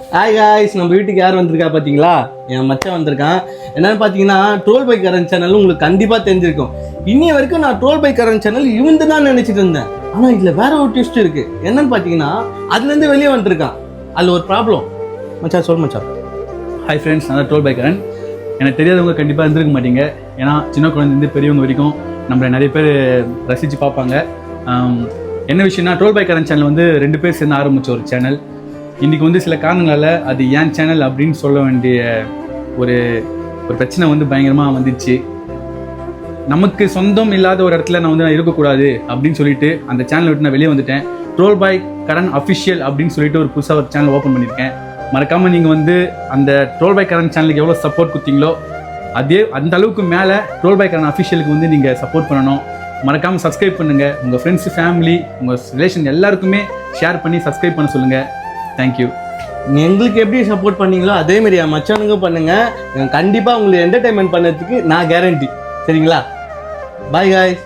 Hi guys நம்ம வீட்டுக்கு யார் வந்திருக்கா பார்த்தீங்களா என் மச்சான் வந்திருக்கான். என்னன்னு பார்த்தீங்கன்னா ட்ரோல் பைக் கரண்ட் சேனல் உங்களுக்கு கண்டிப்பாக தெரிஞ்சிருக்கும். இன்னி வரைக்கும் நான் ட்ரோல் பைக் கரண்ட் சேனல் இவந்து தான் நினச்சிட்டு இருந்தேன். ஆனால் இதில் வேற ஒரு ட்விஸ்ட் இருக்குது என்னன்னு பார்த்தீங்கன்னா அதுலேருந்து வெளியே வந்துருக்கான். அதில் ஒரு ப்ராப்ளம் மச்சான் சொல் மச்சான். ஹாய் ஃப்ரெண்ட்ஸ் நான் ட்ரோல் பைக்கரன் எனக்கு தெரியாதவங்க கண்டிப்பாக இருந்திருக்க மாட்டீங்க. ஏன்னா சின்ன குழந்தைலேருந்து பெரியவங்க வரைக்கும் நம்மளை நிறைய பேர் ரசித்து பார்ப்பாங்க. என்ன விஷயம்னா ட்ரோல் பைக்கரன் சேனல் வந்து ரெண்டு பேர் சேர்ந்து ஆரம்பித்த ஒரு சேனல் இன்றைக்கி வந்து சில காரணங்களால் அது ஏன் சேனல் அப்படின்னு சொல்ல வேண்டிய ஒரு ஒரு பிரச்சனை வந்து பயங்கரமாக வந்துச்சு. நமக்கு சொந்தம் இல்லாத ஒரு இடத்துல நான் வந்து நான் இருக்கக்கூடாது அப்படின்னு சொல்லிட்டு அந்த சேனலை விட்டு நான் வெளியே வந்துட்டேன். ட்ரோல் பாய் கரண் அஃபிஷியல் அப்படின்னு சொல்லிட்டு ஒரு புதுசாக ஒரு சேனல் ஓப்பன் பண்ணியிருக்கேன். மறக்காமல் நீங்கள் வந்து அந்த ட்ரோல் பை கரண் சேனலுக்கு எவ்வளோ சப்போர்ட் கொடுத்தீங்களோ அதே அந்த அளவுக்கு மேலே ட்ரோல் பை கரண் அஃபிஷியலுக்கு வந்து நீங்கள் சப்போர்ட் பண்ணணும். மறக்காமல் சப்ஸ்கிரைப் பண்ணுங்கள் உங்கள் ஃப்ரெண்ட்ஸ் ஃபேமிலி உங்கள் ரிலேஷன் எல்லாருக்குமே ஷேர் பண்ணி சப்ஸ்கிரைப் பண்ண சொல்லுங்கள் தேங்க்யூ எங்களுக்கு எப்படி சப்போர்ட் பண்ணீங்களோ அதே மாதிரி என் மச்சானுங்க பண்ணுங்க. கண்டிப்பாக உங்களுக்கு என்டர்டைன்மெண்ட் பண்ணதுக்கு நான் கேரண்டி சரிங்களா? Bye guys